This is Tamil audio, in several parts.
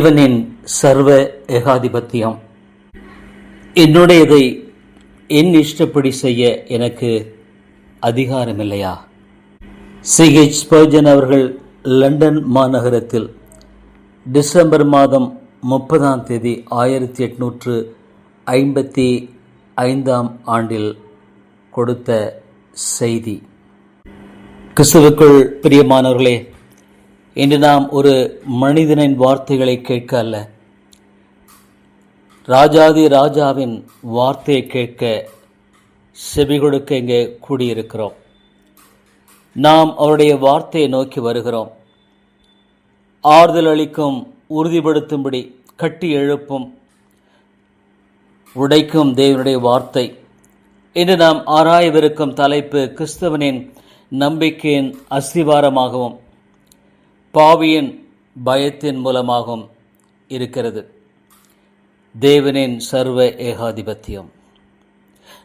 தேவனின் சர்வ ஏகாதிபத்தியம். என்னுடையதை என் இஷ்டப்படி செய்ய எனக்கு அதிகாரம் இல்லையா சிஹெச் ஸ்பர்ஜன் அவர்கள் லண்டன் மாநகரத்தில் டிசம்பர் மாதம் முப்பதாம் தேதி ஆயிரத்தி எட்நூற்று ஐம்பத்தி ஐந்தாம் ஆண்டில் கொடுத்த செய்தி. கிறிஸ்துவுக்குள் பிரியமானவர்களே இன்று நாம் ஒரு மனிதனின் வார்த்தைகளை கேட்க அல்ல. ராஜாதி ராஜாவின் வார்த்தையை கேட்க செவி கொடுக்க இங்கே கூடியிருக்கிறோம். நாம் அவருடைய வார்த்தையை நோக்கி வருகிறோம். ஆறுதல் அளிக்கும் உறுதிப்படுத்தும்படி கட்டி எழுப்பும் உடைக்கும் தேவனுடைய வார்த்தை. இன்று நாம் ஆராயவிருக்கும் தலைப்பு கிறிஸ்தவனின் நம்பிக்கையின் அஸ்திவாரமாகவும் பாவியின் பயத்தின் மூலமாகவும் இருக்கிறது. தேவனின் சர்வ ஏகாதிபத்தியம்.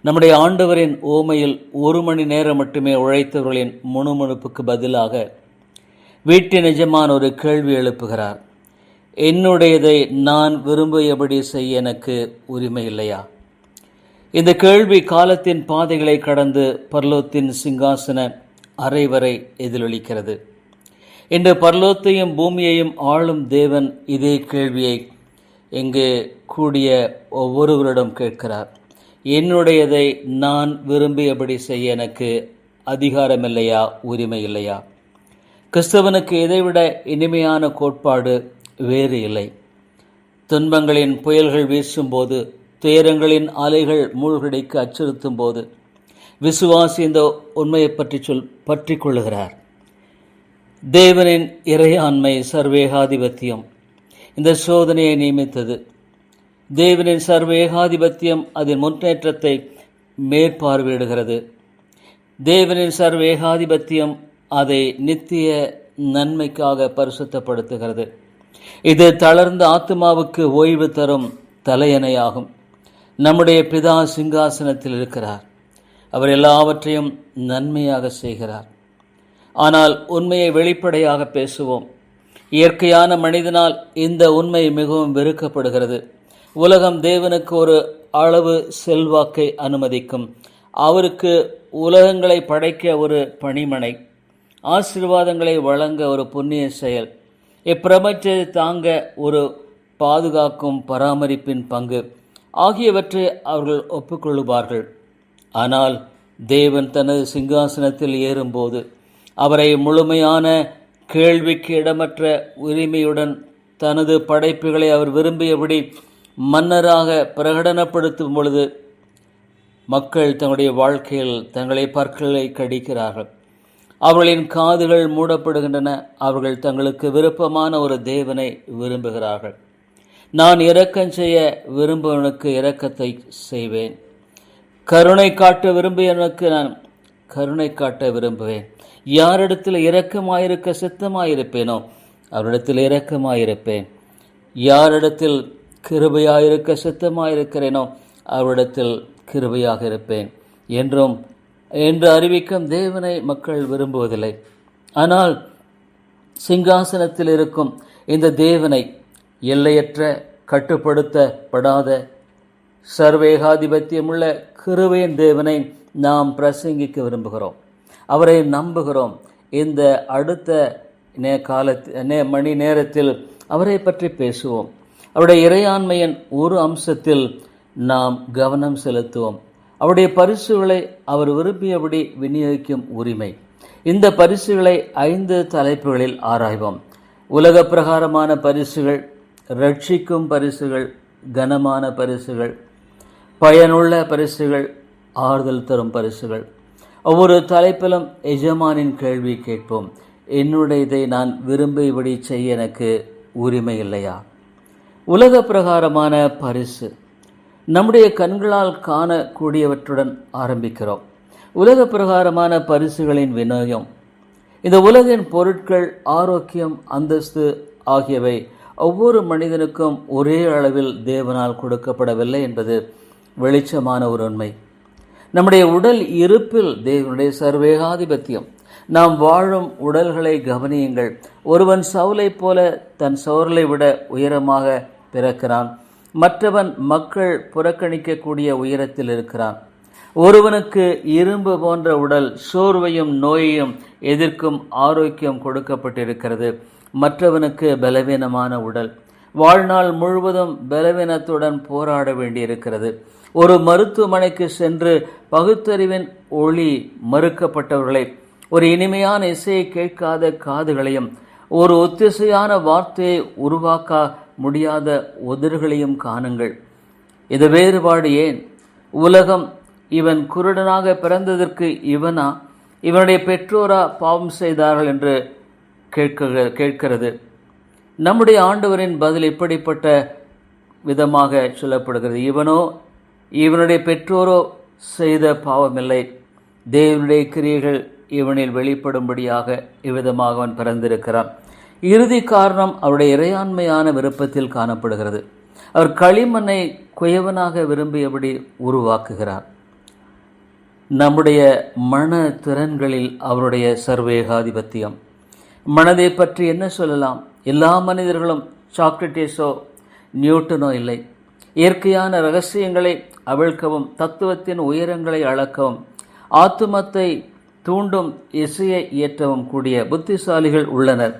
நம்முடைய ஆண்டவரின் ஓமையில் ஒரு மணி நேரம் மட்டுமே உழைத்தவர்களின் முணுமுணுப்புக்கு பதிலாக வீட்டின் நிஜமான ஒரு கேள்வி எழுப்புகிறார். என்னுடையதை நான் விரும்பியபடி செய்ய எனக்கு உரிமை இல்லையா? இந்த கேள்வி காலத்தின் பாதைகளை கடந்து பர்லோத்தின் சிங்காசன அறை வரை எதிரொலிக்கிறது. இன்று பர்லோத்தையும் பூமியையும் ஆளும் தேவன் இதே கேள்வியை இங்கு கூடிய ஒவ்வொருவரிடம் கேட்கிறார். என்னுடையதை நான் விரும்பியபடி செய்ய எனக்கு அதிகாரம் இல்லையா உரிமை இல்லையா கிறிஸ்தவனுக்கு இதைவிட இனிமையான கோட்பாடு வேறு இல்லை. துன்பங்களின் புயல்கள் வீசும்போது துயரங்களின் அலைகள் மூழ்கடிக்கு அச்சுறுத்தும் போது விசுவாசி இந்த உண்மையை பற்றி சொல் பற்றி கொள்ளுகிறார். தேவனின் இறையாண்மை சர்வேகாதிபத்தியம். இந்த சோதனையை நியமித்தது. தேவனின் சர்வேகாதிபத்தியம் அதன் முன்னேற்றத்தை மேற்பார்வையிடுகிறது. தேவனின் சர்வேகாதிபத்தியம் அதை நித்திய நன்மைக்காக பரிசுத்தப்படுத்துகிறது. இது தளர்ந்த ஆத்மாவுக்கு ஓய்வு தரும் தலையணையாகும். நம்முடைய பிதா சிங்காசனத்தில் இருக்கிறார். அவர் எல்லாவற்றையும் நன்மையாக செய்கிறார். ஆனால் உண்மையை வெளிப்படையாக பேசுவோம். இயற்கையான மனிதனால் இந்த உண்மை மிகவும் வெறுக்கப்படுகிறது. உலகம் தேவனுக்கு ஒரு அளவு செல்வாக்கை அனுமதிக்கும். அவருக்கு உலகங்களை படைக்க ஒரு பணிமனை ஆசீர்வாதங்களை வழங்க ஒரு புண்ணிய செயல் இப்பிரபஞ்சத்தை தாங்க ஒரு பாதுகாக்கும் பராமரிப்பின் பங்கு ஆகியவற்றை அவர்கள் ஒப்புக்கொள்ளுவார்கள். ஆனால் தேவன் தனது சிங்காசனத்தில் ஏறும்போது அவரை முழுமையான கேள்விக்கு இடமற்ற உரிமையுடன் தனது படைப்புகளை அவர் விரும்பியபடி மன்னராக பிரகடனப்படுத்தும் பொழுது மக்கள் தங்களுடைய வாழ்க்கையில் தங்களை பற்களை கடிக்கிறார்கள். அவர்களின் காதுகள் மூடப்படுகின்றன. அவர்கள் தங்களுக்கு விருப்பமான ஒரு தேவனை விரும்புகிறார்கள். நான் இரக்கம் செய்ய விரும்புவனுக்கு இரக்கத்தை செய்வேன். கருணை காட்ட விரும்பியவனுக்கு நான் கருணை காட்ட விரும்புவேன். யாரிடத்தில் இரக்கமாயிருக்க சித்தமாயிருப்பேனோ அவரிடத்தில் இரக்கமாயிருப்பேன். யாரிடத்தில் கிருபையாயிருக்க சித்தமாயிருக்கிறேனோ அவரிடத்தில் கிருபையாக இருப்பேன் என்றும் என்று அறிவிக்கும் தேவனை மக்கள் விரும்புவதில்லை. ஆனால் சிங்காசனத்தில் இருக்கும் இந்த தேவனை எல்லையற்ற கட்டுப்படுத்தப்படாத சர்வேகாதிபத்தியமுள்ள கிருபையின் தேவனை நாம் பிரசங்கிக்க விரும்புகிறோம். அவரை நம்புகிறோம். இந்த அடுத்த நே காலத்து நே மணி நேரத்தில் அவரை பற்றி பேசுவோம். அவருடைய இறையாண்மையின் ஒரு அம்சத்தில் நாம் கவனம் செலுத்துவோம். அவருடைய பரிசுகளை அவர் விரும்பியபடி விநியோகிக்கும் உரிமை. இந்த பரிசுகளை ஐந்து தலைப்புகளில் ஆராய்வோம். உலக பிரகாரமான பரிசுகள் ரட்சிக்கும் பரிசுகள் கனமான பரிசுகள் பயனுள்ள பரிசுகள் ஆறுதல் தரும் பரிசுகள். ஒவ்வொரு தலைப்பிலும் எஜமானின் கேள்வி கேட்போம். என்னுடையதை நான் விரும்பியபடி செய்ய எனக்கு உரிமை இல்லையா? உலக பிரகாரமான பரிசு. நம்முடைய கண்களால் காணக்கூடியவற்றுடன் ஆரம்பிக்கிறோம். உலக பிரகாரமான பரிசுகளின் விநியோகம். இந்த உலகின் பொருட்கள் ஆரோக்கியம் அந்தஸ்து ஆகியவை ஒவ்வொரு மனிதனுக்கும் ஒரே அளவில் தேவனால் கொடுக்கப்படவில்லை என்பது வெளிச்சமான ஒரு உண்மை. நம்முடைய உடல் இருப்பில் தேவனுடைய சர்வேகாதிபத்தியம். நாம் வாழும் உடல்களை கவனியுங்கள். ஒருவன் சவுலை போல தன் சோர்லை விட உயரமாக பிறக்கிறான். மற்றவன் மக்கள் புறக்கணிக்கக்கூடிய உயரத்தில் இருக்கிறான். ஒருவனுக்கு இரும்பு போன்ற உடல் சோர்வையும் நோயையும் எதிர்க்கும் ஆரோக்கியம் கொடுக்கப்பட்டிருக்கிறது. மற்றவனுக்கு பலவீனமான உடல். வாழ்நாள் முழுவதும் பலவீனத்துடன் போராட வேண்டியிருக்கிறது. ஒரு மருத்துவமனைக்கு சென்று பகுத்தறிவின் ஒளி மறுக்கப்பட்டவர்களை ஒரு இனிமையான இசையை கேட்காத காதுகளையும் ஒரு ஒத்திசையான வார்த்தையை உருவாக்க முடியாத உதறுகளையும் காணுங்கள். இது வேறுபாடு ஏன்? உலகம் இவன் குருடனாக பிறந்ததற்கு இவனா? இவனுடைய பெற்றோரா பாவம் செய்தார்கள் என்று கேட்க கேட்கிறது. நம்முடைய ஆண்டவரின் பதில் இப்படிப்பட்ட விதமாக சொல்லப்படுகிறது. இவனோ இவனுடைய பெற்றோரோ செய்த பாவமில்லை. தேவனுடைய கிரியைகள் இவனில் வெளிப்படும்படியாக இவ்விதமாக அவன் பிறந்திருக்கிறான். இறுதி காரணம் அவருடைய இறையாண்மையான விருப்பத்தில் காணப்படுகிறது. அவர் களிமண்ணை குயவனாக விரும்பியபடி உருவாக்குகிறார். நம்முடைய மன திறன்களில் அவருடைய சர்வேகாதிபத்தியம். மனதை பற்றி என்ன சொல்லலாம்? எல்லா மனிதர்களும் சாக்ரட்டிஸோ நியூட்டனோ இல்லை. இயற்கையான ரகசியங்களை அவிழ்க்கவும் தத்துவத்தின் உயரங்களை அளக்கவும் ஆத்துமத்தை தூண்டும் இசையை இயற்றவும் கூடிய புத்திசாலிகள் உள்ளனர்.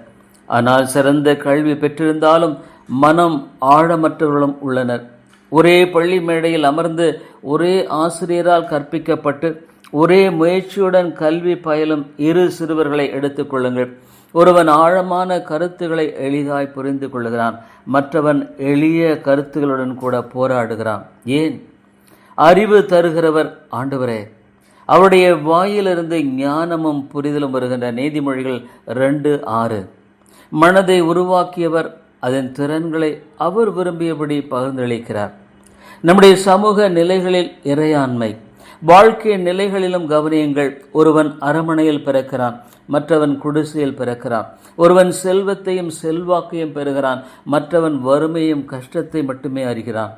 ஆனால் சிறந்த கல்வி பெற்றிருந்தாலும் மனம் ஆழமற்றவர்களும் உள்ளனர். ஒரே பள்ளி மேடையில் அமர்ந்து ஒரே ஆசிரியரால் கற்பிக்கப்பட்டு ஒரே முயற்சியுடன் கல்வி பயிலும் இரு சிறுவர்களை எடுத்துக்கொள்ளுங்கள் ஒருவன் ஆழமான கருத்துக்களை எளிதாய் புரிந்து கொள்கிறான். மற்றவன் எளிய கருத்துகளுடன் கூட போராடுகிறான். ஏன்? அறிவு தருகிறவர் ஆண்டவரே. அவருடைய வாயிலிருந்து ஞானமும் புரிதலும் வருகின்ற நீதிமொழிகள் ரெண்டு ஆறு. மனதை உருவாக்கியவர் அதன் திறன்களை அவர் விரும்பியபடி பகிர்ந்தளிக்கிறார். நம்முடைய சமூக நிலைகளில் இறையாண்மை வாழ்க்கை நிலைகளிலும் கவனியுங்கள். ஒருவன் அரமனையில் பிறக்கிறான் மற்றவன் குடிசையில் பிறக்கிறான். ஒருவன் செல்வத்தையும் செல்வாக்கையும் பெறுகிறான் மற்றவன் வறுமையும் கஷ்டத்தை மட்டுமே அறிகிறான்.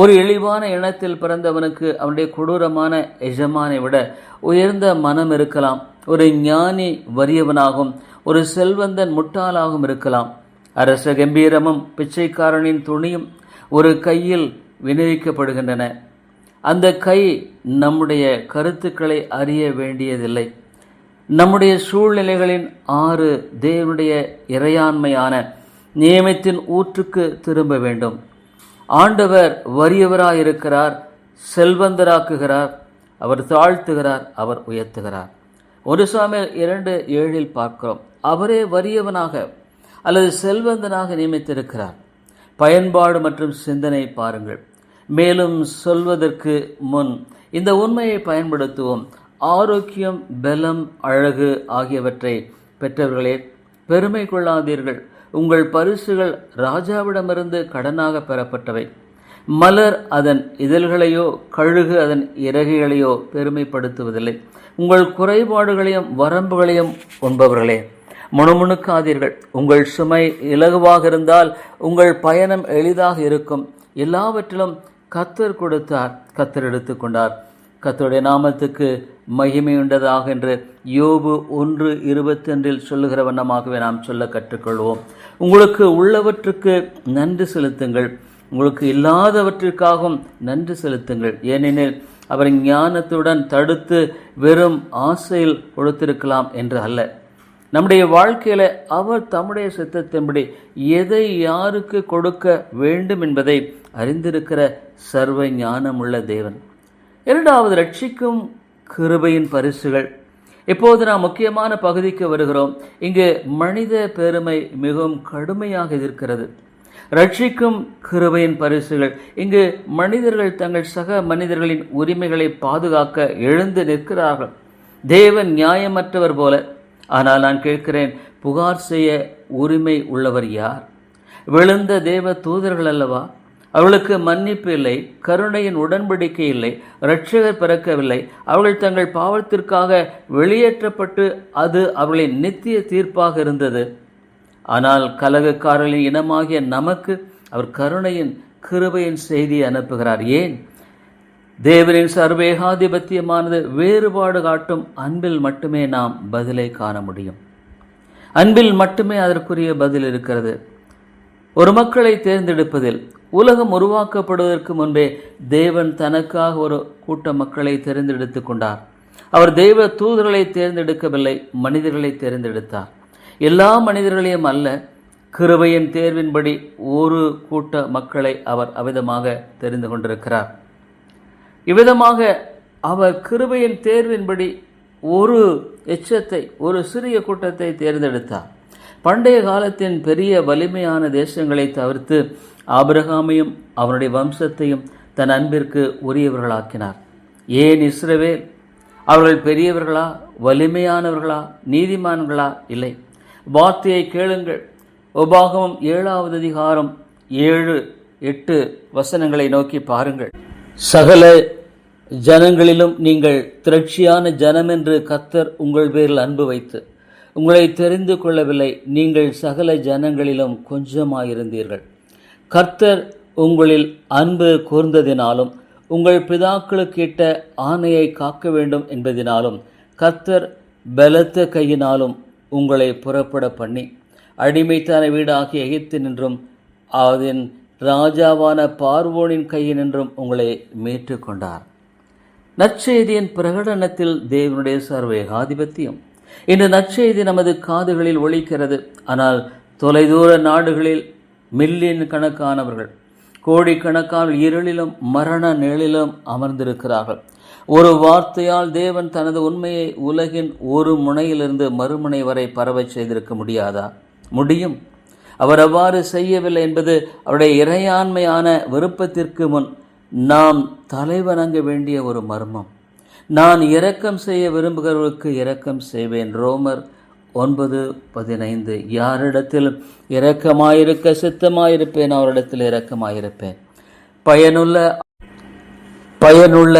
ஒரு இழிவான இனத்தில் பிறந்தவனுக்கு அவனுடைய கொடூரமான எஜமானை விட உயர்ந்த மனம் இருக்கலாம். ஒரு ஞானி வறியவனாகவும் ஒரு செல்வந்தன் முட்டாளாகவும் இருக்கலாம். அரச கம்பீரமும் பிச்சைக்காரனின் துணியும் ஒரு கையில் விநியோகிக்கப்படுகின்றன. அந்த கை நம்முடைய கருத்துக்களை அறிய வேண்டியதில்லை. நம்முடைய சூழ்நிலைகளின் ஆறு தேவனுடைய இறையாண்மையான நியமத்தின் ஊற்றுக்கு திரும்ப வேண்டும். ஆண்டவர் வறியவராயிருக்கிறார் செல்வந்தராக்குகிறார் அவர் தாழ்த்துகிறார் அவர் உயர்த்துகிறார். ஒரு சாமியல் இரண்டு ஏழில் பார்க்கிறோம். அவரே வறியவனாக அல்லது செல்வந்தனாக நியமித்திருக்கிறார். பயன்பாடு மற்றும் சிந்தனை பாருங்கள். மேலும் சொல்வதற்கு முன் இந்த உண்மையை பயன்படுத்துவோம். ஆரோக்கியம் பலம் அழகு ஆகியவற்றை பெற்றவர்களே பெருமை கொள்ளாதீர்கள். உங்கள் பரிசுகள் ராஜாவிடமிருந்து கடனாக பெறப்பட்டவை. மலர் அதன் இதழ்களையோ கழுகு அதன் இறகுகளையோ பெருமைப்படுத்துவதில்லை. உங்கள் குறைபாடுகளையும் வரம்புகளையும் உண்பவர்களே முணுமுணுக்காதீர்கள் உங்கள் சுமை இலகுவாக இருந்தால் உங்கள் பயணம் எளிதாக இருக்கும். எல்லாவற்றிலும் கத்தர் கொடுத்தார் கத்தர் எடுத்துக்கொண்டார். கத்தருடைய நாமத்துக்கு மகிமையுண்டதாக என்று யோபு ஒன்று இருபத்தொன்றில் சொல்லுகிற வண்ணமாகவே நாம் சொல்ல கற்றுக்கொள்வோம். உங்களுக்கு உள்ளவற்றுக்கு நன்றி செலுத்துங்கள். உங்களுக்கு இல்லாதவற்றிற்காகவும் நன்றி செலுத்துங்கள். ஏனெனில் அவர் ஞானத்துடன் தடுத்து வெறும் ஆசையில் கொடுத்திருக்கலாம் என்று அல்ல. நம்முடைய வாழ்க்கையில் அவர் தம்முடைய சித்தத்தின்படி எதை யாருக்கு கொடுக்க வேண்டும் என்பதை அறிந்திருக்கிற சர்வ ஞானமுள்ள தேவன். இரண்டாவது ரட்சிக்கும் கிருபையின் பரிசுகள். இப்போது நாம் முக்கியமான பகுதிக்கு வருகிறோம். இங்கு மனித பெருமை மிகவும் கடுமையாக இருக்கிறது ரட்சிக்கும் கிருபையின் பரிசுகள். இங்கு மனிதர்கள் தங்கள் சக மனிதர்களின் உரிமைகளை பாதுகாக்க எழுந்து நிற்கிறார்கள். தேவன் நியாயமற்றவர் போல. ஆனால் நான் கேட்கிறேன் புகார் செய்ய உரிமை உள்ளவர் யார்? விழுந்த தேவ தூதர்கள் அல்லவா? அவர்களுக்கு மன்னிப்பு இல்லை கருணையின் உடன்படிக்கை இல்லை இரட்சகர் பிறக்கவில்லை. அவர்கள் தங்கள் பாவத்திற்காக வெளியேற்றப்பட்டு அது அவர்களின் நித்திய தீர்ப்பாக இருந்தது. ஆனால் கலகக்காரர்களின் இனமாகிய நமக்கு அவர் கருணையின் கிருபையின் செய்தியை அனுப்புகிறார். ஏன்? தேவனின் சர்வேகாதிபத்தியமானது வேறுபாடு காட்டும் அன்பில் மட்டுமே நாம் பதிலை காண முடியும். அன்பில் மட்டுமே அதற்குரிய பதில் இருக்கிறது. ஒரு மக்களை தேர்ந்தெடுப்பதில் உலகம் உருவாக்கப்படுவதற்கு முன்பே தேவன் தனக்காக ஒரு கூட்ட மக்களை தேர்ந்தெடுத்து கொண்டார். அவர் தெய்வ தூதர்களை தேர்ந்தெடுக்கவில்லை மனிதர்களை தேர்ந்தெடுத்தார். எல்லா மனிதர்களையும் அல்ல கிருபையின் தேர்வின்படி ஒரு கூட்ட மக்களை அவர் அவிதமாக தெரிந்து கொண்டிருக்கிறார். இவ்விதமாக அவர் கிருபையின் தேர்வின்படி ஒரு எச்சத்தை ஒரு சிறிய கூட்டத்தை தேர்ந்தெடுத்தார். பண்டைய காலத்தின் பெரிய வலிமையான தேசங்களை தவிர்த்து ஆபிரகாமையும் அவனுடைய வம்சத்தையும் தன் அன்பிற்கு உரியவர்களாக்கினார். ஏன் இஸ்ரவே அவர்கள் பெரியவர்களா? வலிமையானவர்களா? நீதிமான்களா? இல்லை. வார்த்தையை கேளுங்கள். உபாகமம் ஏழாவது அதிகாரம் ஏழு எட்டு வசனங்களை நோக்கி பாருங்கள். சகல ஜனங்களிலும் நீங்கள் திரட்சியான ஜனம் என்று கத்தர் உங்கள் பேரில் அன்பு வைத்து உங்களை தெரிந்து கொள்ளவில்லை நீங்கள் சகல ஜனங்களிலும் கொஞ்சமாயிருந்தீர்கள். கர்த்தர் உங்களில் அன்பு கூர்ந்ததினாலும் உங்கள் பிதாக்களுக்கு இட்ட ஆணையை காக்க வேண்டும் என்பதினாலும் கர்த்தர் பலத்த கையினாலும் உங்களை புறப்பட பண்ணி அடிமைத்தான வீடாகிய எகித்து நின்றும் அதன் ராஜாவான பார்வோனின் கையினின்றும் உங்களை மீட்டு கொண்டார். நற்செய்தியின் பிரகடனத்தில் தேவனுடைய சர்வேகாதிபத்தியம். இந்த நற்செய்தி நமது காதுகளில் ஒழிக்கிறது ஆனால் தொலைதூர நாடுகளில் மில்லியன் கணக்கானவர்கள் கோடிக்கணக்கான இருளிலும் மரண நிழலிலும் அமர்ந்திருக்கிறார்கள். ஒரு வார்த்தையால் தேவன் தனது உண்மையை உலகின் ஒரு முனையிலிருந்து மறுமுனை வரை பரவச் செய்திருக்க முடியாதா? முடியும். அவர் அவ்வாறு செய்யவில்லை என்பது அவருடைய இறையாண்மையான விருப்பத்திற்கு முன் நாம் தலைவணங்க வேண்டிய ஒரு மர்மம். நான் இரக்கம் செய்ய விரும்புகிறவர்களுக்கு இரக்கம் செய்வேன். ரோமர் ஒன்பது பதினைந்து. யாரிடத்தில் இரக்கமாயிருக்க சித்தமாயிருப்பேன் அவரிடத்தில் இரக்கமாயிருப்பேன். பயனுள்ள பயனுள்ள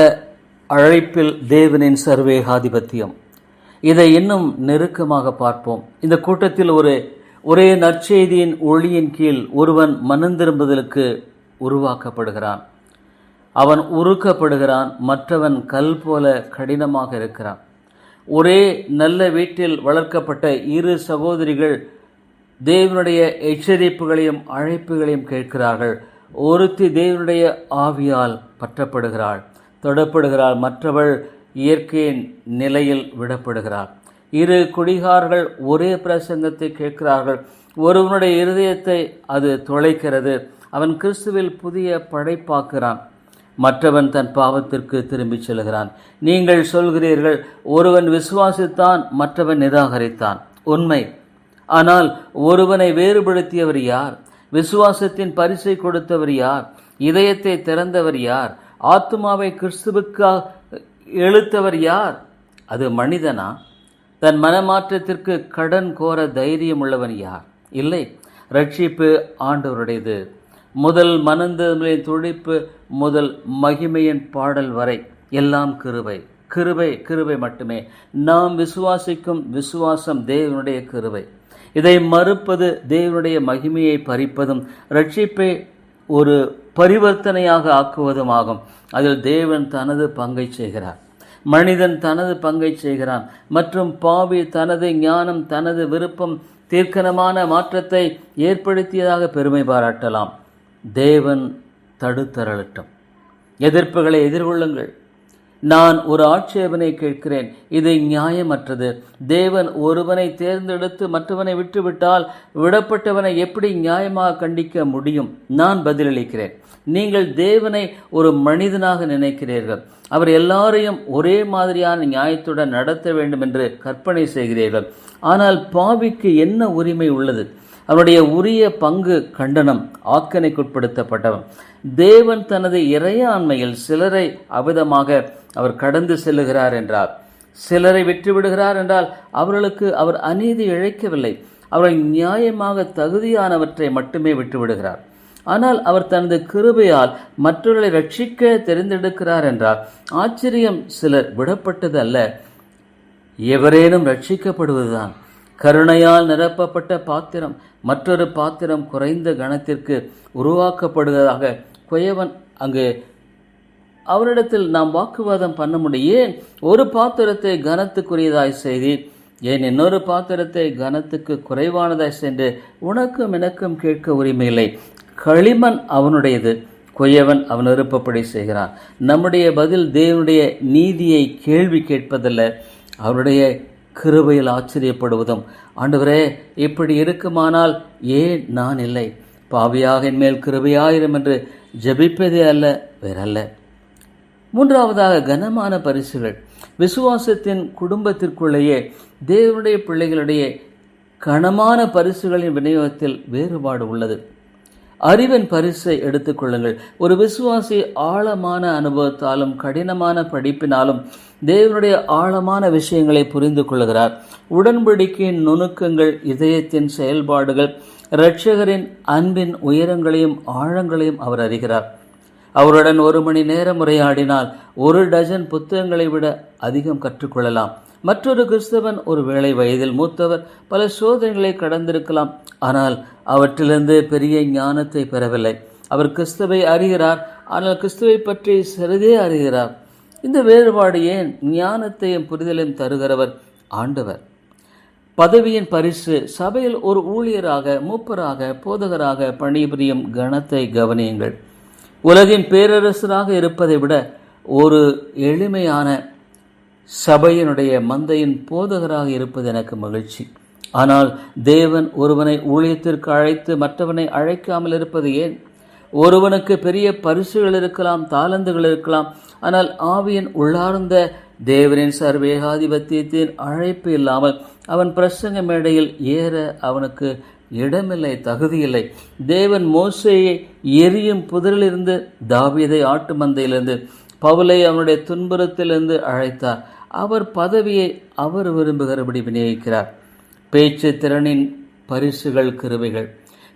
அழைப்பில் தேவனின் சர்வேகாதிபத்தியம். இதை இன்னும் நெருக்கமாக பார்ப்போம். இந்த கூட்டத்தில் ஒரு ஒரே நற்செய்தியின் ஒளியின் கீழ் ஒருவன் மனம் திரும்புதலுக்கு உருவாக்கப்படுகிறான். அவன் உருக்கப்படுகிறான் மற்றவன் கல் போல கடினமாக இருக்கிறான். ஒரே நல்ல வீட்டில் வளர்க்கப்பட்ட இரு சகோதரிகள் தேவனுடைய எச்சரிப்புகளையும் அழைப்புகளையும் கேட்கிறார்கள். ஒருத்தி தேவனுடைய ஆவியால் பற்றப்படுகிறாள் தொடப்படுகிறாள் மற்றவள் இயற்கையின் நிலையில் விடப்படுகிறாள். இரு குடிகார்கள் ஒரே பிரசங்கத்தை கேட்கிறார்கள். ஒருவனுடைய இருதயத்தை அது தொலைக்கிறது. அவன் கிறிஸ்துவில் புதிய படைப்பாக்குறான். மற்றவன் தன் பாவத்திற்கு திரும்பிச் செல்கிறான். நீங்கள் சொல்கிறீர்கள் ஒருவன் விசுவாசித்தான் மற்றவன் நிராகரித்தான். உண்மை. ஆனால் ஒருவனை வேறுபடுத்தியவர் யார்? விசுவாசத்தின் பரிசை கொடுத்தவர் யார்? இதயத்தை திறந்தவர் யார்? ஆத்மாவை கிறிஸ்துவுக்காக எழுத்தவர் யார்? அது மனிதனா? தன் மனமாற்றத்திற்கு கடன் கோர தைரியம் உள்ளவன் யார்? இல்லை. ரட்சிப்பு ஆண்டவருடையது. முதல் மனந்தமிழின் துடிப்பு முதல் மகிமையின் பாடல் வரை எல்லாம் கிருபை. கிருபை கிருபை மட்டுமே. நாம் விசுவாசிக்கும் விசுவாசம் தேவனுடைய கிருபை. இதை மறுப்பது தேவனுடைய மகிமையை பறிப்பதும் ரட்சிப்பை ஒரு பரிவர்த்தனையாக ஆக்குவதுமாகும் அதில் தேவன் தனது பங்கை செய்கிறார். மனிதன் தனது பங்கை செய்கிறான். மற்றும் பாவி தனது ஞானம் தனது விருப்பம் தீர்க்கனமான மாற்றத்தை ஏற்படுத்தியதாக பெருமை பாராட்டலாம். தேவன் தடுத்தரளட்டும். எதிர்ப்புகளை எதிர்கொள்ளுங்கள். நான் ஒரு ஆட்சேபனை கேட்கிறேன். இது நியாயமற்றது. தேவன் ஒருவனை தேர்ந்தெடுத்து மற்றவனை விட்டுவிட்டால் விடப்பட்டவனை எப்படி நியாயமாக கண்டிக்க முடியும்? நான் பதிலளிக்கிறேன். நீங்கள் தேவனை ஒரு மனிதனாக நினைக்கிறீர்கள். அவர் எல்லாரையும் ஒரே மாதிரியான நியாயத்துடன் நடத்த வேண்டும் என்று கற்பனை செய்கிறீர்கள். ஆனால் பாவிக்கு என்ன உரிமை உள்ளது? அவருடைய உரிய பங்கு கண்டனம் ஆக்கணைக்குட்படுத்தப்பட்டவன் தேவன் தனது இறையாண்மையில் சிலரை அவிதமாக அவர் கடந்து செல்லுகிறார் என்றார். சிலரை விட்டுவிடுகிறார் என்றால் அவர்களுக்கு அவர் அநீதி இழைக்கவில்லை. அவர்கள் நியாயமாக தகுதியானவற்றை மட்டுமே விட்டுவிடுகிறார் ஆனால் அவர் தனது கிருபையால் மற்றவர்களை ரட்சிக்க தெரிந்தெடுக்கிறார் என்றால் ஆச்சரியம் சிலர் விடப்பட்டது அல்ல எவரேனும் ரட்சிக்கப்படுவதுதான். கருணையால் நிரப்பப்பட்ட பாத்திரம் மற்றொரு பாத்திரம் குறைந்த கணத்திற்கு உருவாக்கப்படுவதாக குயவன் அங்கு அவரிடத்தில் நாம் வாக்குவாதம் பண்ண முடியும். ஒரு பாத்திரத்தை கனத்துக்குரியதாய் செய்தி ஏன் இன்னொரு பாத்திரத்தை கனத்துக்கு குறைவானதாய் சென்று உனக்கும் எனக்கும் கேட்க உரிமையில்லை. களிமண் அவனுடையது கொய்யவன் அவன் விருப்பப்படி செய்கிறான். நம்முடைய பதில் தேவனுடைய நீதியை கேள்வி கேட்பதல்ல அவருடைய கிருபையில் ஆச்சரியப்படுவதும் ஆண்டவரே இப்படி இருக்குமானால் ஏன் நான் இல்லை? பாவியாக என் மேல் கிருபையாயிரும் என்று ஜெபிப்பதே அல்ல வேறல்ல. மூன்றாவதாக கனமான பரிசுகள். விசுவாசத்தின் குடும்பத்திற்குள்ளேயே தேவனுடைய பிள்ளைகளிடையே கனமான பரிசுகளின் விநியோகத்தில் வேறுபாடு உள்ளது. அறிவின் பரிசை எடுத்துக்கொள்ளுங்கள் ஒரு விசுவாசி ஆழமான அனுபவத்தாலும் கடினமான படிப்பினாலும் தேவனுடைய ஆழமான விஷயங்களை புரிந்து கொள்கிறார். உடன்படிக்கையின் நுணுக்கங்கள் இதயத்தின் செயல்பாடுகள் இரட்சகரின் அன்பின் உயரங்களையும் ஆழங்களையும் அவர் அறிகிறார். அவருடன் ஒரு மணி நேரம் உரையாடினால் ஒரு டஜன் புத்தகங்களை விட அதிகம் கற்றுக்கொள்ளலாம். மற்றொரு கிறிஸ்தவன் ஒரு வேளை வயதில் மூத்தவர் பல சோதனைகளை கடந்திருக்கலாம். ஆனால் அவற்றிலிருந்து பெரிய ஞானத்தை பெறவில்லை. அவர் கிறிஸ்துவை அறிகிறார் ஆனால் கிறிஸ்துவை பற்றி சிறிதே அறிகிறார். இந்த வேறுபாடு ஏன் ஞானத்தையும் புரிதலையும் தருகிறவர் ஆண்டவர். பதவியின் பரிசு சபையில் ஒரு ஊழியராக மூப்பராக போதகராக பணிபுரியும் கணத்தை கவனியுங்கள். உலகின் பேரரசராக இருப்பதை விட ஒரு எளிமையான சபையினுடைய மந்தையின் போதகராக இருப்பது எனக்கு மகிழ்ச்சி. ஆனால் தேவன் ஒருவனை ஊழியத்திற்கு அழைத்து மற்றவனை அழைக்காமல் இருப்பது ஏன்? ஒருவனுக்கு பெரிய பரிசுகள் இருக்கலாம் தாளந்துகள் இருக்கலாம் ஆனால் ஆவியின் உள்ளார்ந்த தேவனின் சர்வேகாதிபத்தியத்தின் அழைப்பு இல்லாமல் அவன் பிரசங்க மேடையில் ஏற அவனுக்கு இடமில்லை தகுதியில்லை. தேவன் மோசையை எரியும் புதரிலிருந்து தாவியதை ஆட்டு மந்தையிலிருந்து பவுலை அவனுடைய துன்புறத்திலிருந்து அழைத்தார். அவர் பதவியை அவர் விரும்புகிறபடி விநியோகிக்கிறார். பேச்சு திறனின் பரிசுகள் கிருவைகள்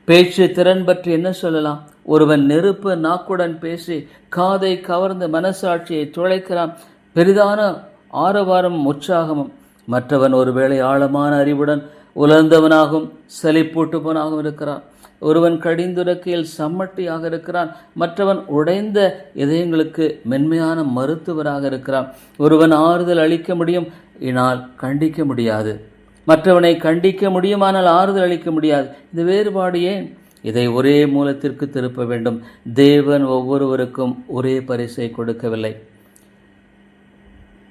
பேச்சு திறன் பற்றி என்ன சொல்லலாம்? ஒருவன் நெருப்பு நாக்குடன் பேசி காதை கவர்ந்து மனசாட்சியை துளைக்கிறான். பெரிதான ஆரவாரம் உற்சாகமும். மற்றவன் ஒருவேளை ஆழமான அறிவுடன் உலர்ந்தவனாகவும் செலிப்பூட்டுபவனாகவும் இருக்கிறான். ஒருவன் கடிந்துரக்கையில் சம்மட்டியாக இருக்கிறான் மற்றவன் உடைந்த இதயங்களுக்கு மென்மையான மருத்துவராக இருக்கிறான். ஒருவன் ஆறுதல் அளிக்க முடியும் இனால் கண்டிக்க முடியாது. மற்றவனை கண்டிக்க முடியுமானால் ஆறுதல் அளிக்க முடியாது. இந்த வேறுபாடு ஏன்? இதை ஒரே மூலத்திற்கு திருப்ப வேண்டும். தேவன் ஒவ்வொருவருக்கும் ஒரே பரிசை கொடுக்கவில்லை.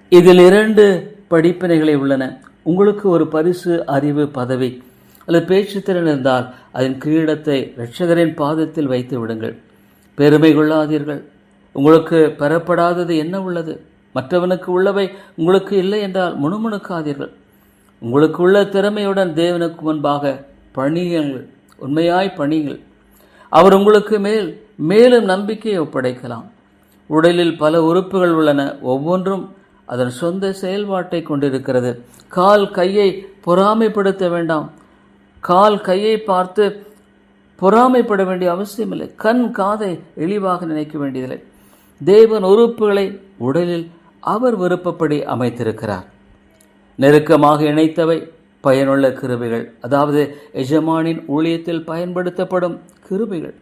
இதில் இரண்டு படிப்பினைகளை உள்ளன. உங்களுக்கு ஒரு பரிசு அறிவு பதவி. அல்லது பேச்சுத்திறன் இருந்தால் அதன் கிரீடத்தை இரட்சகரின் பாதத்தில் வைத்து விடுங்கள். பெருமை கொள்ளாதீர்கள். உங்களுக்கு பெறப்படாதது என்ன உள்ளது? மற்றவனுக்கு உள்ளவை உங்களுக்கு இல்லை என்றால் முணுமுணுக்காதீர்கள். உங்களுக்கு உள்ள திறமையுடன் தேவனுக்கு முன்பாக பணியுங்கள். உண்மையாய் பணியுங்கள். அவர் உங்களுக்கு மேல் மேலும் நம்பிக்கையை ஒப்படைக்கலாம். உடலில் பல உறுப்புகள் உள்ளன. ஒவ்வொன்றும் அதன் சொந்த செயல்பாட்டை கொண்டிருக்கிறது. கால் கையை பொறாமைப்படுத்த வேண்டாம். கால் கையை பார்த்து பொறாமைப்பட வேண்டிய அவசியமில்லை. கண் காதை இழிவாக நினைக்க வேண்டியதில்லை. தேவன் உறுப்புகளை உடலில் அவர் விருப்பப்படி அமைத்திருக்கிறார். நெருக்கமாக இணைத்தவை பயனுள்ள கிருபைகள். அதாவது எஜமானின் ஊழியத்தில் பயன்படுத்தப்படும் கிருபைகள்.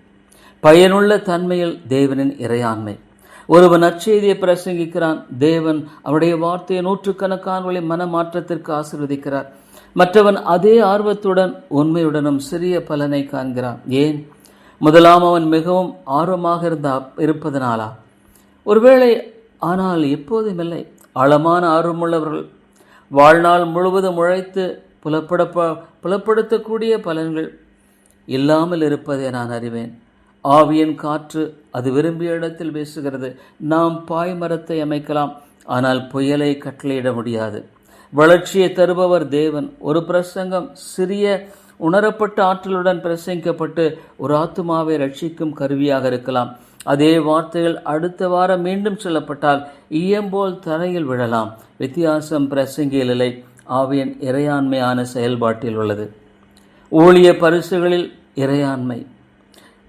பயனுள்ள தன்மையில் தேவனின் இறையாண்மை. ஒருவன் நற்செய்தியை பிரசங்கிக்கிறான். தேவன் அவருடைய வார்த்தையை நூற்றுக்கணக்கானவர்களை மனமாற்றத்திற்கு ஆசிர்வதிக்கிறார். மற்றவன் அதே ஆர்வத்துடன் உண்மையுடனும் சிறிய பலனை காண்கிறான். ஏன்? முதலாம் அவன் மிகவும் ஆர்வமாக இருந்தா இருப்பதனாலா? ஒருவேளை ஆனால் எப்போதும் இல்லை. ஆழமான ஆர்வமுள்ளவர்கள் வாழ்நாள் முழுவதும் உழைத்து புலப்பட புலப்படுத்தக்கூடிய பலன்கள் இல்லாமல் இருப்பதை நான் அறிவேன். ஆவியின் காற்று அது விரும்பிய இடத்தில் வீசுகிறது. நாம் பாய்மரத்தை அமைக்கலாம் ஆனால் புயலை கட்டளையிட முடியாது. வளர்ச்சியை தருபவர் தேவன். ஒரு பிரசங்கம் சிறிய உணரப்பட்ட ஆற்றலுடன் பிரசங்கிக்கப்பட்டு ஒரு ஆத்துமாவை ரட்சிக்கும் கருவியாக இருக்கலாம். அதே வார்த்தைகள் அடுத்த வாரம் மீண்டும் சொல்லப்பட்டால் இயம்போல் தரையில் விழலாம். வித்தியாசம் பிரசங்கியல் இல்லை ஆவியன் இறையாண்மையான செயல்பாட்டில் உள்ளது. ஊழிய பரிசுகளில் இறையாண்மை.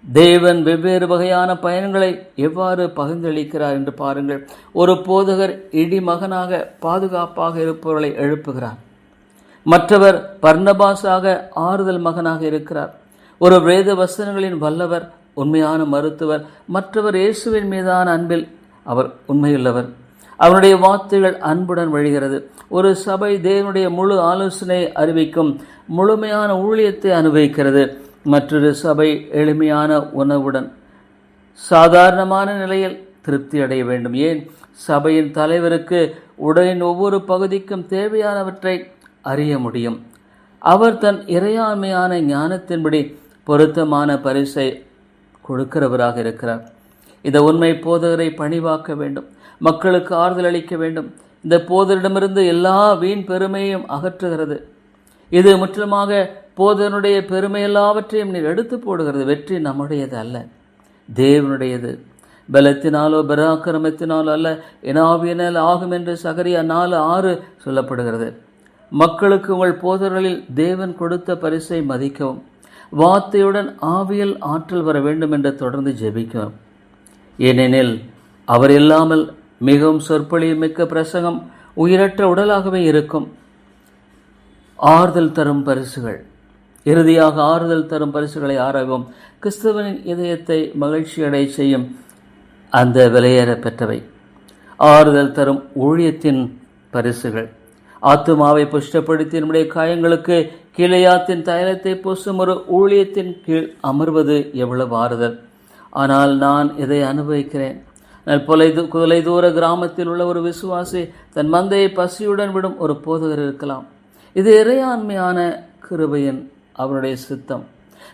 தேவன் வெவ்வேறு வகையான பயன்களை எவ்வாறு பகிர்ந்தளிக்கிறார் என்று பாருங்கள். ஒரு போதகர் இடி மகனாக பாதுகாப்பாக இருப்பவர்களை எழுப்புகிறார். மற்றவர் பர்ணபாஸாக ஆறுதல் மகனாக இருக்கிறார். ஒரு வேத வசனங்களின் வல்லவர் உண்மையான மருத்துவர் மற்றவர் இயேசுவின் மீதான அன்பில் அவர் உண்மையுள்ளவர். அவருடைய வார்த்தைகள் அன்புடன் வழிகிறது. ஒரு சபை தேவனுடைய முழு ஆலோசனை அறிவிக்கும் முழுமையான ஊழியத்தை அனுபவிக்கிறது. மற்றொரு சபை எளிமையான உணவுடன் சாதாரணமான நிலையில் திருப்தி அடைய வேண்டும். ஏன்? சபையின் தலைவருக்கு உடலின் ஒவ்வொரு பகுதிக்கும் தேவையானவற்றை அறிய முடியும். அவர் தன் இறையாண்மையான ஞானத்தின்படி பொருத்தமான பரிசை கொடுக்கிறவராக இருக்கிறார். இந்த உண்மை போதகரை பணிவாக்க வேண்டும். மக்களுக்கு ஆறுதல் அளிக்க வேண்டும். இந்த போதரிடமிருந்து எல்லா வீண் பெருமையும் அகற்றுகிறது. இது முற்றிலுமாக போதனுடைய பெருமை எல்லாவற்றையும் நீர் எடுத்து போடுகிறது. வெற்றி நம்முடையது அல்ல. தேவனுடையது. பலத்தினாலோ பராக்கிரமத்தினாலோ அல்ல இனாவியனால் ஆகும் என்று சகரியா நாலு ஆறு சொல்லப்படுகிறது. மக்களுக்கு உங்கள் போதர்களில் தேவன் கொடுத்த பரிசை மதிக்கவும். வார்த்தையுடன் ஆவியல் ஆற்றல் வர வேண்டும் என்று தொடர்ந்து ஜெபிக்கவும். ஏனெனில் அவர் இல்லாமல் மிகவும் சொற்பொழிவு மிக்க பிரசங்கம் உயிரற்ற உடலாகவே இருக்கும். ஆறுதல் தரும் பரிசுகள். இறுதியாக ஆறுதல் தரும் பரிசுகளை ஆராய்வோம். கிறிஸ்தவனின் இதயத்தை மகிழ்ச்சியடை செய்யும் அந்த விலையேற பெற்றவை. ஆறுதல் தரும் ஊழியத்தின் பரிசுகள். ஆத்துமாவை புஷ்டப்படுத்தி நம்முடைய காயங்களுக்கு கிளையாத்தின் தைலத்தை பூசும் ஒரு ஊழியத்தின் கீழ் அமர்வது எவ்வளவு ஆறுதல். ஆனால் நான் இதை அனுபவிக்கிறேன். தொலை குதலை தூர கிராமத்தில் உள்ள ஒரு விசுவாசி தன் மந்தையை பசியுடன் விடும் ஒரு போதகர் இருக்கலாம். இது இறையாண்மையான கிருபையின் அவருடைய சித்தம்.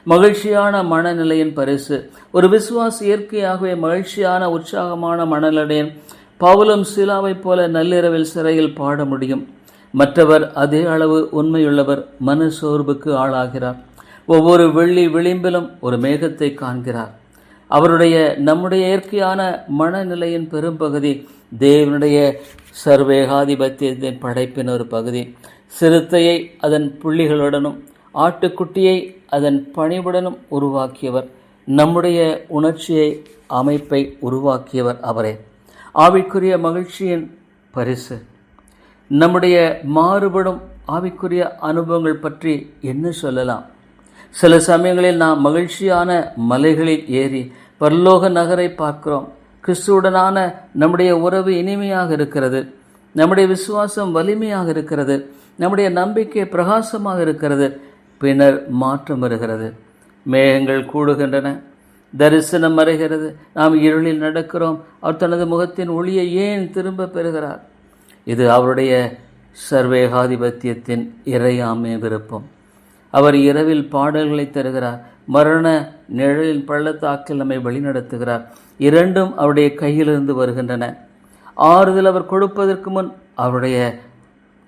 மகிழ்ச்சியான மனநிலையின் பரிசு. ஒரு விசுவாஸ் இயற்கையாகவே மகிழ்ச்சியான உற்சாகமான மனநிலையின் பவுலும் சிலாவைப் போல நள்ளிரவில் சிறையில் பாட முடியும். மற்றவர் அதே அளவு உண்மையுள்ளவர் மன சோர்வுக்கு ஆளாகிறார். ஒவ்வொரு வெள்ளி விளிம்பிலும் ஒரு மேகத்தை காண்கிறார். அவருடைய நம்முடைய இயற்கையான மனநிலையின் பெரும்பகுதி தேவனுடைய சர்வேகாதிபத்தியத்தின் படைப்பின் ஒரு பகுதி. சிறுத்தையை அதன் புள்ளிகளுடனும் ஆட்டுக்குட்டியை அதன் பணிவுடனும் உருவாக்கியவர். நம்முடைய உணர்ச்சியை அமைப்பை உருவாக்கியவர் அவரே. ஆவிக்குரிய மகிழ்ச்சியின் பரிசு. நம்முடைய மாறுபடும் ஆவிக்குரிய அனுபவங்கள் பற்றி என்ன சொல்லலாம்? சில சமயங்களில் நாம் மகிழ்ச்சியான மலைகளில் ஏறி பரலோக நகரை பார்க்கிறோம். கிறிஸ்துவுடனான நம்முடைய உறவு இனிமையாக இருக்கிறது. நம்முடைய விசுவாசம் வலிமையாக இருக்கிறது. நம்முடைய நம்பிக்கை பிரகாசமாக இருக்கிறது. பின்னர் மாற்றம் வருகிறது. மேகங்கள் கூடுகின்றன. தரிசனம் மறைகிறது நாம் இருளில் நடக்கிறோம். அவர் தனது முகத்தின் ஒளியை ஏன் திரும்ப பெறுகிறார்? இது அவருடைய சர்வேகாதிபத்தியத்தின் இறையாமை விருப்பம். அவர் இரவில் பாடல்களை தருகிறார். மரண நிழலில் பள்ளத்தாக்கில் நம்மை வழிநடத்துகிறார். இரண்டும் அவருடைய கையிலிருந்து வருகின்றன. ஆறுதல் அவர் கொடுப்பதற்கு முன் அவருடைய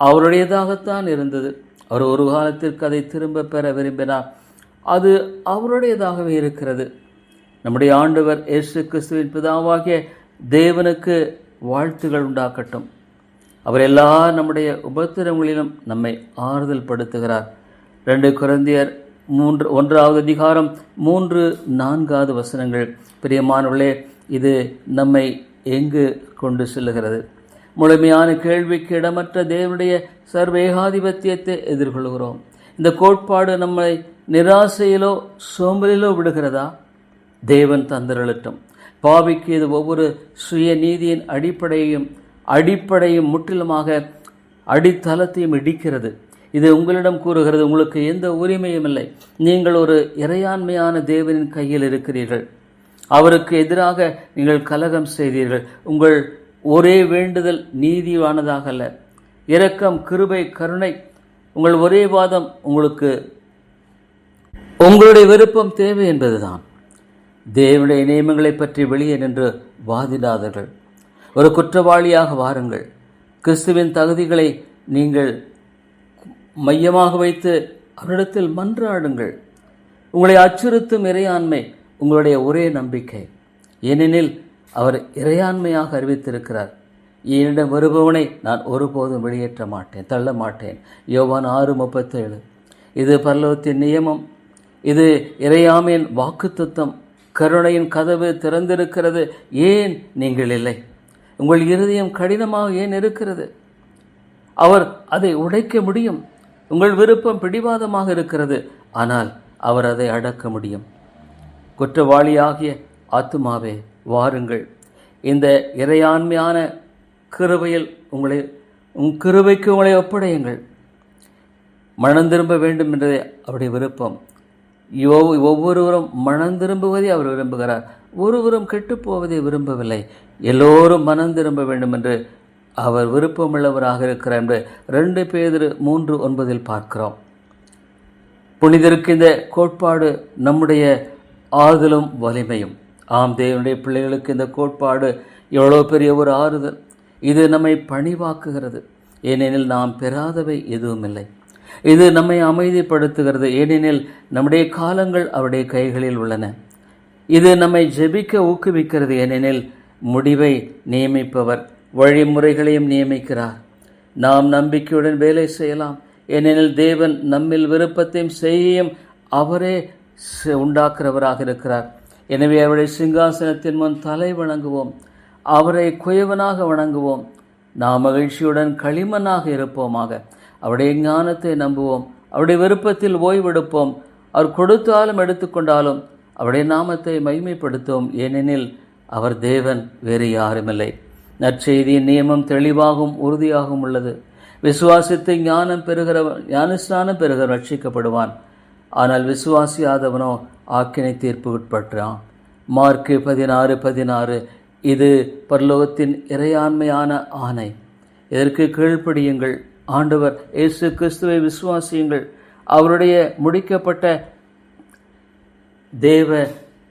அவருடையதாகத்தான் இருந்தது. அவர் ஒரு காலத்திற்கு அதை திரும்ப பெற விரும்பினார். அது அவருடையதாகவே இருக்கிறது. நம்முடைய ஆண்டவர் இயேசு கிறிஸ்துவின் பிதாவாகிய தேவனுக்கு வாழ்த்துகள் உண்டாக்கட்டும் அவர் எல்லா நம்முடைய உபத்திரங்களிலும் நம்மை ஆறுதல் படுத்துகிறார். ரெண்டு குழந்தையர் மூன்று ஒன்றாவது அதிகாரம் மூன்று நான்காவது வசனங்கள். பிரியமானவர்களே இது நம்மை எங்கு கொண்டு செல்லுகிறது? முழுமையான கேள்விக்கு இடமற்ற தேவனுடைய சர்வேகாதிபத்தியத்தை எதிர்கொள்கிறோம். இந்த கோட்பாடு நம்மை நிராசையிலோ சோம்பலிலோ விடுகிறதா? தேவன் தந்திரளட்டும். பாவிக்கு இது ஒவ்வொரு சுய நீதியின் அடிப்படையையும் அடிப்படையும் முற்றிலுமாக அடித்தளத்தையும் இடிக்கிறது. இது உங்களிடம் கூறுகிறது உங்களுக்கு எந்த உரிமையும் இல்லை. நீங்கள் ஒரு இறையாண்மையான தேவனின் கையில் இருக்கிறீர்கள். அவருக்கு எதிராக நீங்கள் கலகம் செய்தீர்கள். உங்கள் ஒரே வேண்டுதல் நீதியானதாக அல்ல இரக்கம் கிருபை கருணை உங்கள் ஒரே வாதம் உங்களுக்கு உங்களுடைய விருப்பம் தேவை என்பதுதான். தேவனுடைய நியமங்களை பற்றி வெளியே நின்று வாதிடாதர்கள். ஒரு குற்றவாளியாக வாருங்கள். கிறிஸ்துவின் தகுதிகளை நீங்கள் மையமாக வைத்து அவரிடத்தில் மன்றாடுங்கள். உங்களை அச்சுறுத்தும் இறையாண்மை உங்களுடைய ஒரே நம்பிக்கை. ஏனெனில் அவர் இறையாண்மையாக அறிவித்திருக்கிறார். என்னிடம் வருபவனை நான் ஒருபோதும் வெளியேற்ற மாட்டேன் தள்ள மாட்டேன். யோவான் ஆறு முப்பத்தேழு. இது பரலோகத்தின் நியமம். இது இறையாமையின் வாக்குத்தத்தம். கருணையின் கதவு திறந்திருக்கிறது. ஏன் நீங்கள் இல்லை? உங்கள் இருதயம் கடினமாக ஏன் இருக்கிறது? அவர் அதை உடைக்க முடியும். உங்கள் விருப்பம் பிடிவாதமாக இருக்கிறது. ஆனால் அவர் அதை அடக்க முடியும். குற்றவாளியாகிய ஆத்துமாவே வாருங்கள். இந்த இறையாண்மையான கிருபையில் உங்களை உன் கிருபைக்கு உங்களை ஒப்படையுங்கள். மனம் திரும்ப வேண்டும் என்றதே அவருடைய விருப்பம். ஒவ்வொருவரும் மனம் திரும்புவதை அவர் விரும்புகிறார். ஒருவரும் கெட்டுப்போவதை விரும்பவில்லை. எல்லோரும் மனம் திரும்ப வேண்டும் என்று அவர் விருப்பமுள்ளவராக இருக்கிறார் என்று ரெண்டு பேர் மூன்று ஒன்பதில் பார்க்கிறோம். புனிதருக்கு இந்த கோட்பாடு நம்முடைய ஆதலும் வலிமையும். ஆம் தேவனுடைய பிள்ளைகளுக்கு இந்த கோட்பாடு எவ்வளோ பெரிய ஒரு ஆறுதல். இது நம்மை பணிவாக்குகிறது. ஏனெனில் நாம் பெறாதவை எதுவும் இல்லை இது நம்மை அமைதிப்படுத்துகிறது. ஏனெனில் நம்முடைய காலங்கள் அவருடைய கைகளில் உள்ளன. இது நம்மை ஜெபிக்க ஊக்குவிக்கிறது. ஏனெனில் முடிவை நியமிப்பவர் வழிமுறைகளையும் நியமிக்கிறார். நாம் நம்பிக்கையுடன் வேலை செய்யலாம். ஏனெனில் தேவன் நம்மில் விருப்பத்தையும் செய்யும் அவரே ச- உண்டாக்குறவராக இருக்கிறார். எனவே அவருடைய சிங்காசனத்தின் முன் தலை வணங்குவோம். அவரை குயவனாக வணங்குவோம். நாம் மகிழ்ச்சியுடன் களிமனாக இருப்போமாக. அவருடைய ஞானத்தை நம்புவோம். அவருடைய விருப்பத்தில் ஓய்வெடுப்போம். அவர் கொடுத்தாலும் எடுத்துக்கொண்டாலும் அவருடைய நாமத்தை மகிமைப்படுத்துவோம். ஏனெனில் அவர் தேவன் வேறு யாருமில்லை. நற்செய்தியின் நியமம் தெளிவாகவும் உறுதியாகவும் உள்ளது. விசுவாசித்து ஞானம் பெறுகிற ஞானஸ்நானம் பெறுகிற ரட்சிக்கப்படுவான். ஆனால் விசுவாசியாதவனோ ஆக்கினை தீர்ப்பு உட்பட்டான் மார்க்கு பதினாறு பதினாறு. இது பரலோகத்தின் இறையாண்மையான ஆணை. இதற்கு கீழ்ப்படியுங்கள். ஆண்டவர் இயேசு கிறிஸ்துவை விசுவாசியுங்கள். அவருடைய முடிக்கப்பட்ட தேவ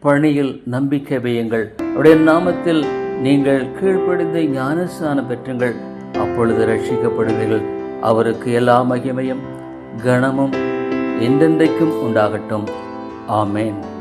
பணியில் நம்பிக்கை வையுங்கள். அவருடைய நாமத்தில் நீங்கள் கீழ்ப்படிந்து ஞானஸ்தானம் பெற்றுங்கள். அப்பொழுது ரட்சிக்கப்படுவீர்கள். அவருக்கு எல்லா மகிமையும் கணமும் என்றென்றைக்கும் உண்டாகட்டும். ஆமேன்.